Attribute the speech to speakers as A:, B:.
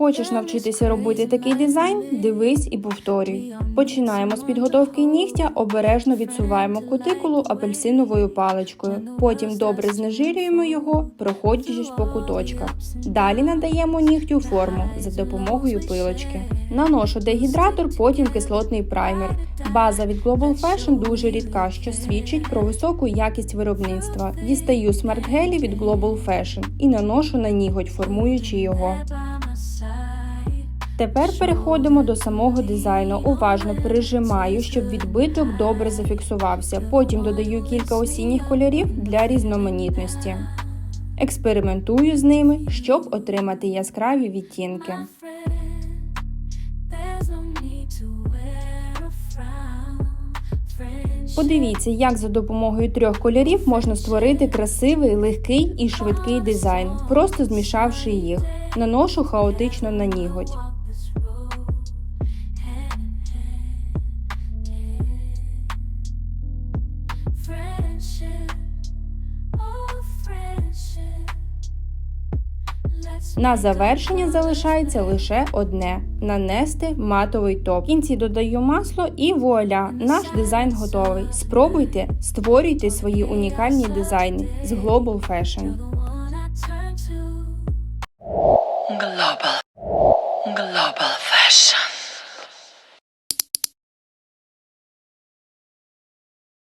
A: Хочеш навчитися робити такий дизайн? Дивись і повторюй. Починаємо з підготовки нігтя, обережно відсуваємо кутикулу апельсиновою паличкою. Потім добре знежирюємо його, проходячись по куточках. Далі надаємо нігтю форму за допомогою пилочки. Наношу дегідратор, потім кислотний праймер. База від Global Fashion дуже рідка, що свідчить про високу якість виробництва. Дістаю смарт-гелі від Global Fashion і наношу на ніготь, формуючи його. Тепер переходимо до самого дизайну. Уважно прижимаю, щоб відбиток добре зафіксувався. Потім додаю кілька осінніх кольорів для різноманітності. Експериментую з ними, щоб отримати яскраві відтінки. Подивіться, як за допомогою трьох кольорів можна створити красивий, легкий і швидкий дизайн, просто змішавши їх. Наношу хаотично на ніготь. На завершення залишається лише одне нанести матовий топ. В кінці додаю масло і вуаля! Наш дизайн готовий. Спробуйте створюйте свої унікальні дизайни з Global Fashion. Global. Global Fashion.